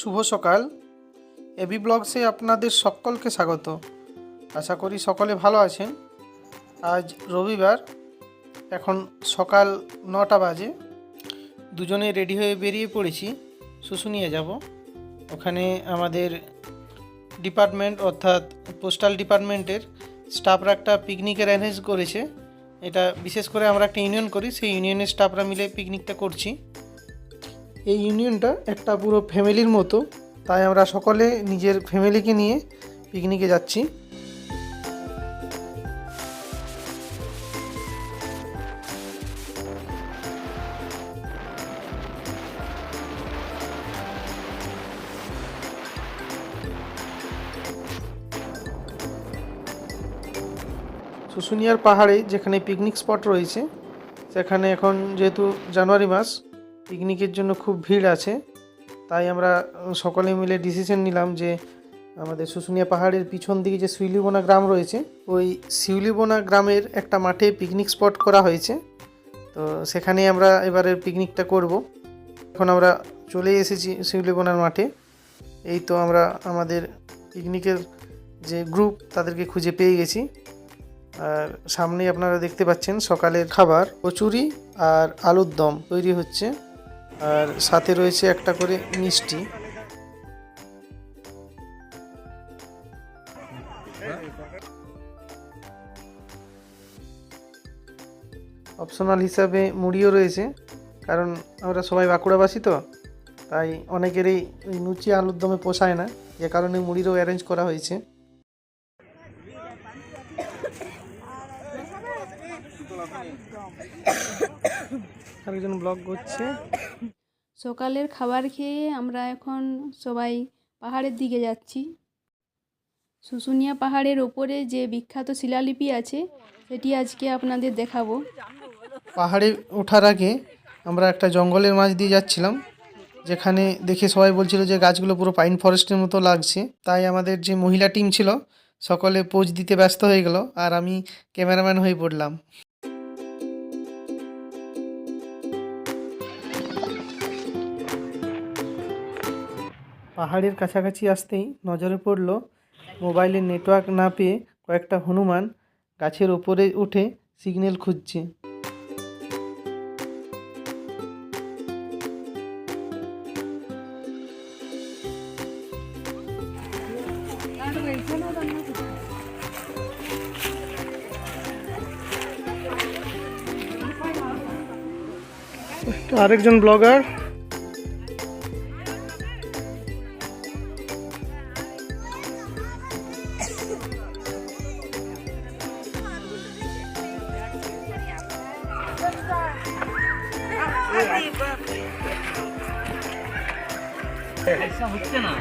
শুভ সকাল। এবি ব্লগসে আপনাদের সকলকে স্বাগত। আশা করি সকলে ভালো আছেন। আজ রবিবার, এখন সকাল নটা বাজে। দুজনে রেডি হয়ে বেরিয়ে পড়েছি, শুশুনিয়ে যাব। ওখানে আমাদের ডিপার্টমেন্ট, অর্থাৎ পোস্টাল ডিপার্টমেন্টের স্টাফরা একটা পিকনিকের অ্যারেঞ্জ করেছে। এটা বিশেষ করে আমরা একটা ইউনিয়ন করি, সেই ইউনিয়নের স্টাফরা মিলে পিকনিকটা করছি। এই ইউনিয়নটা একটা পুরো ফ্যামিলির মতো, তাই আমরা সকলে নিজের ফ্যামিলিকে নিয়ে পিকনিকে যাচ্ছি। শুশুনিয়ার পাহাড়ে যেখানে পিকনিক স্পট রয়েছে, সেখানে এখন যেহেতু জানুয়ারি মাস পিকনিকের জন্য খুব ভিড় আছে। তাই আমরা সকলে মিলে ডিসিশন নিলাম যে আমাদের শুশুনিয়া পাহাড়ের পিছন দিকে যে শিউলিবোনা গ্রাম রয়েছে, ওই শিউলিবোনা গ্রামের একটা মাঠে পিকনিক স্পট করা হয়েছে। তো সেখানে আমরা এবারে পিকনিকটা করব। এখন আমরা চলে এসেছি শিউলিবোনার মাঠে। এই তো আমরা আমাদের পিকনিকের যে গ্রুপ তাদেরকে খুঁজে পেয়ে গেছি। আর সামনেই আপনারা দেখতে পাচ্ছেন সকালের খাবার, কচুরি আর আলুর দম তৈরি হচ্ছে। আর সাথে রয়েছে একটা করে মিষ্টি। অপশনাল হিসাবে মুড়িও রয়েছে, কারণ আমরা সবাই বাঁকুড়াবাসী তো, তাই অনেকেরই ওই লুচি আলুর দমে পোষায় না, যে কারণে মুড়িরও অ্যারেঞ্জ করা হয়েছে। আরেকজন ব্লগ করছে। সকালের খাবার খেয়ে আমরা এখন সবাই পাহাড়ের দিকে যাচ্ছি। শুশুনিয়া পাহাড়ের ওপরে যে বিখ্যাত শিলালিপি আছে সেটি আজকে আপনাদের দেখাবো। পাহাড়ে ওঠার আগে আমরা একটা জঙ্গলের মাঝ দিয়ে যাচ্ছিলাম যেখানে দেখে সবাই বলছিল যে গাছগুলো পুরো পাইন ফরেস্টের মতো লাগছে। তাই আমাদের যে মহিলা টিম ছিল সকলে পোজ দিতে ব্যস্ত হয়ে গেল আর আমি ক্যামেরাম্যান হয়ে পড়লাম। পাহাড়ের কাছাকাছি আসতেই নজরে পড়ল মোবাইলের নেটওয়ার্ক না পেয়ে কয়েকটা হনুমান গাছের ওপরে উঠে সিগন্যাল খুঁজছে। আরেকজন ব্লগার হচ্ছে না।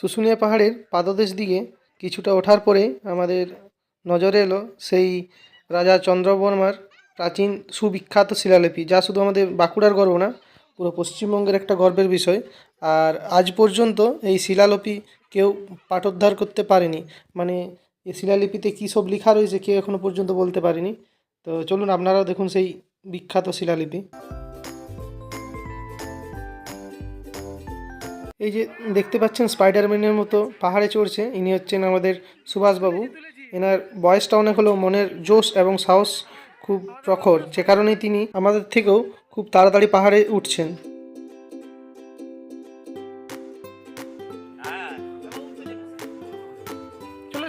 শুশুনিয়া পাহাড়ের পাদদেশ দিকে কিছুটা ওঠার পরে আমাদের নজরে এলো সেই রাজা চন্দ্রবর্মার প্রাচীন সুবিখ্যাত শিলালিপি, যা শুধু আমাদের বাঁকুড়ার গর্ব না, পুরো পশ্চিমবঙ্গের একটা গর্বের বিষয়। আর আজ পর্যন্ত এই শিলালিপি কেউ পাঠোদ্ধার করতে পারেনি। মানে এই শিলালিপিতে কী সব লেখা রয়েছে কেউ এখনও পর্যন্ত বলতে পারেনি। তো চলুন, আপনারাও দেখুন সেই বিখ্যাত শিলালিপি। এই যে দেখতে পাচ্ছেন স্পাইডারম্যানের মতো পাহাড়ে চড়ছে, ইনি হচ্ছেন আমাদের সুভাষবাবু। এনার বয়সটা অনেক হলেও মনের জোশ এবং সাহস খুব প্রখর, যে কারণে তিনি আমাদের থেকেও খুব তাড়াতাড়ি পাহাড়ে উঠছেন। তুলো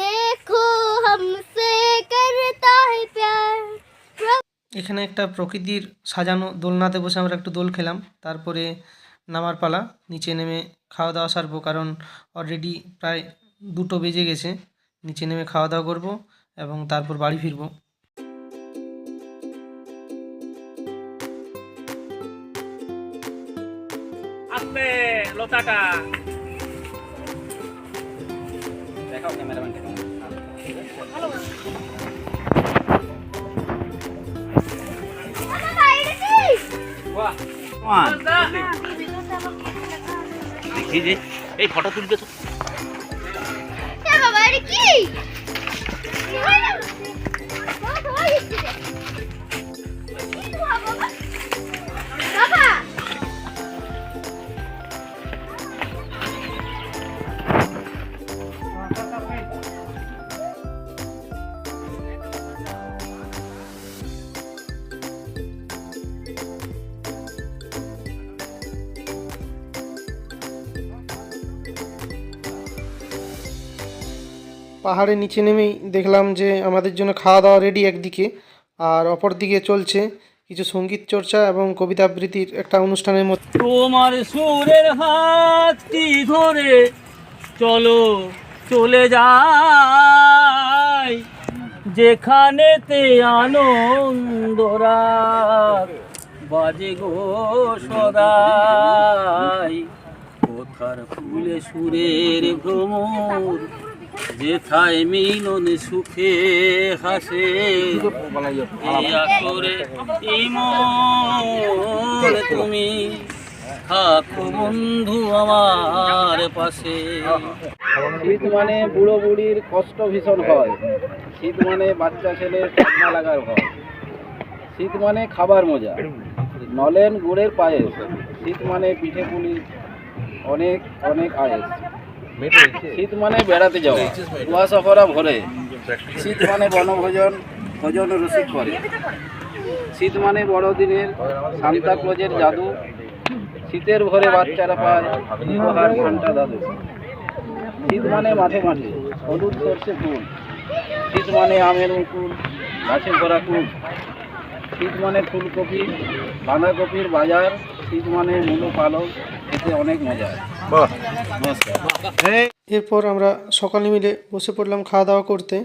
দেখো হামসে করতা হে প্যার এখানে একটা প্রকৃতির সাজানো দোলনাতে বসে আমরা একটু দোল খেলাম। তারপরে নামার পালা নিচে নেমে খাওয়া দাওয়া সারবো কারণ অলরেডি প্রায় দুটো বেজে গেছে। নিচে নেমে খাওয়া দাওয়া করব এবং তারপর বাড়ি ফিরবো। লতাটা। দেখাও ক্যামেরাম্যানকে। দেখি যে এই ফটো তুলবে তো বাবা কি পাহাড়ের নিচে নেমেই দেখলাম যে আমাদের জন্য খাওয়া দাওয়া রেডি একদিকে, আর অপর দিকে চলছে কিছু সংগীত চর্চা এবং কবিতা আবৃত্তির একটা অনুষ্ঠানের মধ্যে। তোমার সুরের হাতটি ধরে? চলো, চলে যাই। যেখানেতে আনন্দ বাজে গো সদাই। কোথার ফুলে সুরের ভ্রমর যেথায় মিলন সুখে হাসে তুমি থাকো বন্ধু আমার পাশে। শীত মানে বুড়ো বুড়ির কষ্ট ভীষণ হয়। শীত মানে বাচ্চা ছেলের ঠান্ডা লাগার হয় শীত মানে খাবার মজা। নলেন গুড়ের পায়েস। শীত মানে পিঠে পুলি। অনেক অনেক আয়েস। শীত মানে বেড়াতে যাওয়া। কুয়াশা করা ভরে। শীত মানে বনভোজন, ভোজন রসিক করে। শীত মানে বড়দিনের সান্তা ক্লজের জাদু। শীতের ভরে বাচ্চারা পায় ঘণ্টা দাদু। শীত মানে মাঠে মাঠে হলুদ সর্ষে ফুল। শীত মানে আমের মুকুল, গাছে ভরা কুল। শীত মানে ফুলকপি, বাঁধাকপির বাজার। শীত মানে মূলো পালক। এতে অনেক মজা নমস্কার। এরপর আমরা সকালে মিলে বসে পড়লাম খাওয়া দাওয়া করতে।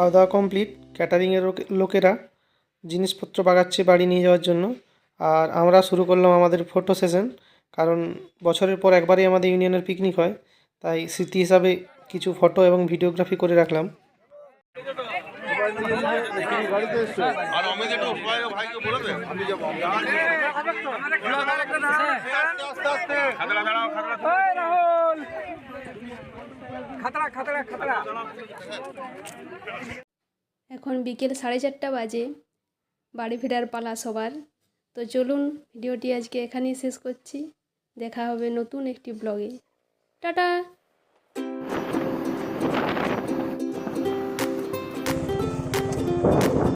খাওয়া দাওয়া কমপ্লিট ক্যাটারিংয়ের লোকেরা জিনিসপত্র বাগাচ্ছে বাড়ি নিয়ে যাওয়ার জন্য আর আমরা শুরু করলাম আমাদের ফটো সেশন কারণ বছরের পর একবারই আমাদের ইউনিয়নের পিকনিক হয় তাই স্মৃতি হিসাবে কিছু ফটো এবং ভিডিওগ্রাফি করে রাখলাম এখন বিকেল সাড়ে চারটা বাজে, বাড়ি ফেরার পালা সবার। তো চলুন, ভিডিওটি আজকে এখানেই শেষ করছি। দেখা হবে নতুন একটি ব্লগে টাটা!